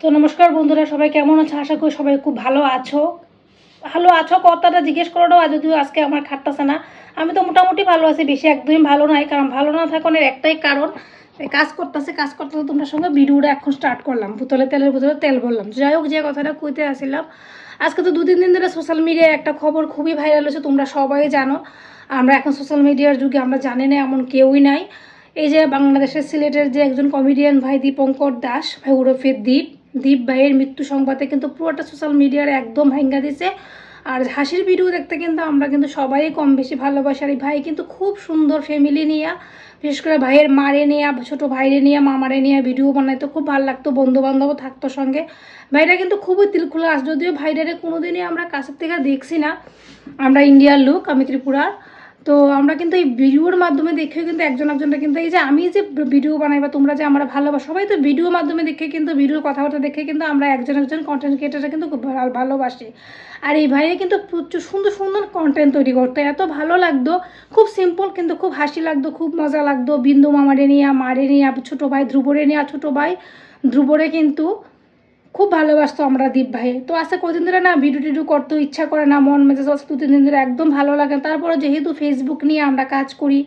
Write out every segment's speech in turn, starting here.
তো নমস্কার বন্ধুরা, সবাই কেমন আছো? আশা করি সবাই খুব ভালো আছো। ভালো আছো কথাটা জিজ্ঞেস করাটাও যদিও আজকে আমার খাটতেছে না, আমি তো মোটামুটি ভালো আছি, বেশি একদমই ভালো নাই, কারণ ভালো না থাকার একটাই কারণ কাজ করতেছে কাজ করতেছে তোমার সঙ্গে ভিডিওটা এখন স্টার্ট করলাম, বোতলে তেলের বোতলে তেল বললাম যাই হোক, যে কথাটা কইতে আসছিলাম আজকে তো দু তিন দিন ধরে সোশ্যাল মিডিয়ায় একটা খবর খুবই ভাইরাল হয়েছে, তোমরা সবাই জানো, আমরা এখন সোশ্যাল মিডিয়ার যুগে আমরা জানি না, এমন কেউই নাই। এই যে বাংলাদেশের সিলেটের যে একজন কমেডিয়ান ভাই, দীপঙ্কর দাস, ভাই, ওরফে দীপ দীপ ভাইয়ের মৃত্যু সংবাদে কিন্তু পুরোটা সোশ্যাল মিডিয়ার একদম ভাঙ্গা দিছে আর হাসির ভিডিও দেখতে কিন্তু আমরা কিন্তু সবাই কম বেশি ভালোবাসি আর ভাই, কিন্তু খুব সুন্দর ফ্যামিলি নিয়ে, বিশেষ করে ভাইয়ের মারে নিয়ে, ছোটো ভাইরে নিয়ে, মামারে নিয়ে ভিডিও বানাইতো, খুব ভালো লাগতো বন্ধু বান্ধবও থাকতো সঙ্গে। ভাইরা কিন্তু খুবই তিলখোলা আস যদিও ভাইরারে কোনোদিনই আমরা কাছের থেকে দেখছি না। আমরা ইন্ডিয়ার লোক আমি ত্রিপুরার। তো আমরা কিন্তু এই ভিডিওর মাধ্যমে দেখেও কিন্তু একজন একজনটা কিন্তু এই যে আমি যে ভিডিও বানাই বা তোমরা যে আমরা ভালোবাসো, সবাই তো ভিডিওর মাধ্যমে দেখে কিন্তু, ভিডিওর কথাবার্তা দেখে কিন্তু আমরা একজন একজন কন্টেন্ট ক্রিয়েটাররা কিন্তু খুব ভালো- ভালোবাসি। আর এই ভাইয়ে কিন্তু প্রচুর সুন্দর সুন্দর কন্টেন্ট তৈরি করতো। এত ভালো লাগতো, খুব সিম্পল কিন্তু খুব হাসি লাগতো, খুব মজা লাগতো। বিন্দু মামারে নিয়ে, মারে নিয়ে, ছোটো ভাই ধ্রুবরে নিয়ে, ছোটো ভাই ধ্রুবরে কিন্তু খুব ভালোবাসতো আমরা দীপ ভাই। তো আজকে কদিন ধরে না ভিডিও টিডিও করতে ইচ্ছা করে না, মন মেজাজ দু তিন দিন ধরে একদম ভালো লাগে। তারপরে যেহেতু ফেসবুক নিয়ে আমরা কাজ করি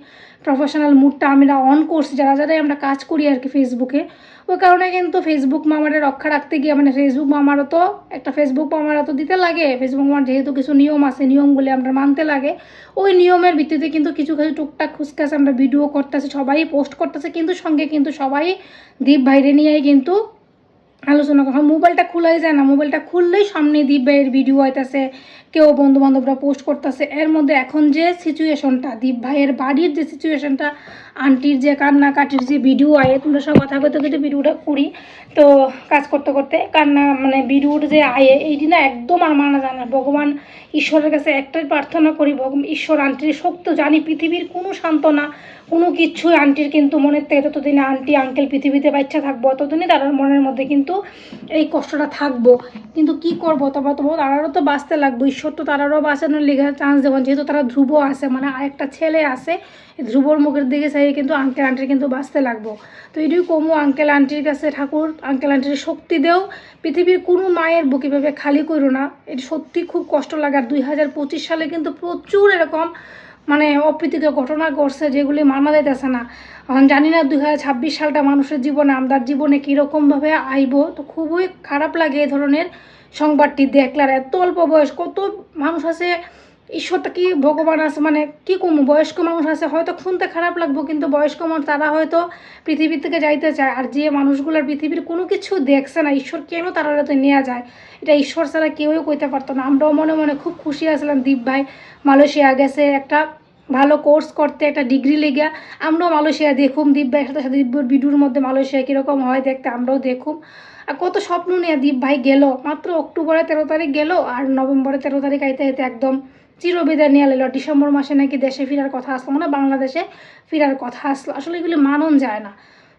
প্রফেশনাল মুডটা আমরা অন করছি, যারা যারাই আমরা কাজ করি আর কি ফেসবুকে ওই কারণে কিন্তু ফেসবুক মামারে রক্ষা রাখতে গিয়ে মানে ফেসবুক মামারও তো একটা ফেসবুক মামারও তো দিতে লাগে। ফেসবুক মামার যেহেতু কিছু নিয়ম আছে, নিয়মগুলি আমরা মানতে লাগে। ওই নিয়মের ভিত্তিতে কিন্তু কিছু কিছু টুকটাক খুচকাস আমরা ভিডিও করতেছি, সবাই পোস্ট করতেছে, কিন্তু সঙ্গে কিন্তু সবাই দীপ ভাইরে নিয়েই কিন্তু আলোচনা করা। হয়। মোবাইলটা খোলাই যায় না। মোবাইলটা খুললেই সামনে দীপ ভাইয়ের ভিডিও হইতাছে কেউ বন্ধু বান্ধবরা পোস্ট করতেছে। এর মধ্যে এখন যে সিচুয়েশনটা দীপ ভাইয়ের বাড়ির যে সিচুয়েশনটা আন্টির যে কান্নাকাটির যে ভিডিও আয়ে, তোমরা সব কথা করতে করতে ভিডিওটা করি তো কাজ করতে করতে কান্না মানে ভিডিওটা যে আয়ে এইটি না একদম আর মানা যায় না। ভগবান ঈশ্বরের কাছে একটাই প্রার্থনা করি ভগবান ঈশ্বর আন্টির শক্ত জানি, পৃথিবীর কোনো সান্ত্বনা, কোনো কিচ্ছু আন্টির কিন্তু মনের থেকে ততদিনে আন্টি আঙ্কেল পৃথিবীতে বাচ্চা থাকব, ততদিনই তার মনের মধ্যে কিন্তু এই কষ্টটা থাকব। কিন্তু কি করব তবে তবু তারারও তো বাঁচতে লাগবে। ঈশ্বর তো তারারও বাঁচানোর লেগে চান্স দেবেন যেহেতু তারা ধ্রুব আছে মানে আরেকটা ছেলে আছে ধ্রুবর মুখের দিকে চাই কিন্তু আঙ্কেল আন্টির কিন্তু বাঁচতে লাগবো। তো এটাই কমু আঙ্কেল আন্টির কাছে, ঠাকুর আঙ্কেল আন্টির শক্তি দেও। পৃথিবীর কোনো মায়ের বুকে ভেবে খালি করো না। এটা সত্যি খুব কষ্ট লাগে। আর দুই হাজার পঁচিশ সালে কিন্তু প্রচুর এরকম মানে অপ্রীতিকর ঘটনা ঘটছে যেগুলি মানা যাইতেছে না। এখন জানি না ছাব্বিশ সালটা মানুষের জীবনে, আমাদের জীবনে কীরকমভাবে আইব। তো খুবই খারাপ লাগে এই ধরনের সংবাদটি দেখলে আর এত অল্প বয়স কত মানুষ আছে ঈশ্বরটা কি ভগবান আছে? মানে কি কম? বয়স্ক মানুষ আছে, হয়তো শুনতে খারাপ লাগবো, কিন্তু বয়স্ক মানুষ, তারা হয়তো পৃথিবী থেকে যাইতে চায়। আর যে মানুষগুলোর পৃথিবীর কোনো কিছু দেখছে না, ঈশ্বর কেন তারা তো নেওয়া যায়? এটা ঈশ্বর ছাড়া কেউই কইতে পারতো না। আমরাও মনে মনে খুব খুশি আসলাম দীপ ভাই মালয়েশিয়া গেছে, একটা ভালো কোর্স করতে, একটা ডিগ্রি লেগে আমরাও মালয়েশিয়া দেখুম, দীপ ভাইয়ের সাথে সাথে দীপের ভিডিওর মধ্যে মালয়েশিয়া কীরকম হয় দেখতে, আমরাও দেখুম। আর কত স্বপ্ন নিয়ে দীপ ভাই গেল, মাত্র অক্টোবরে তেরো তারিখ গেল, আর নভেম্বরে তেরো তারিখ আইতে আইতে একদম চিরবিদায় নিয়ে এলো। ডিসেম্বর মাসে নাকি দেশে ফেরার কথা আসলো মানে বাংলাদেশে ফেরার কথা আসলো। আসলে এগুলি মানন যায় না।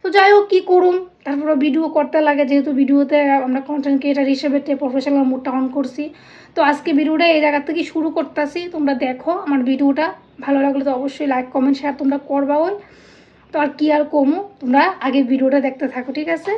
তো যাই হোক, কী করুম? তারপরে ভিডিও করতে লাগে, যেহেতু ভিডিওতে আমরা কন্টেন্ট ক্রিয়েটার হিসেবে প্রফেশনাল মুডটা অন করছি। তো আজকে ভিডিওটা এই জায়গা থেকে শুরু করতেছি। তোমরা দেখো আমার ভিডিওটা। ভালো লাগলে তো অবশ্যই লাইক কমেন্ট শেয়ার তোমরা করবা ওই তো আর কি আর কমো? তোমরা আগে ভিডিওটা দেখতে থাকো, ঠিক আছে?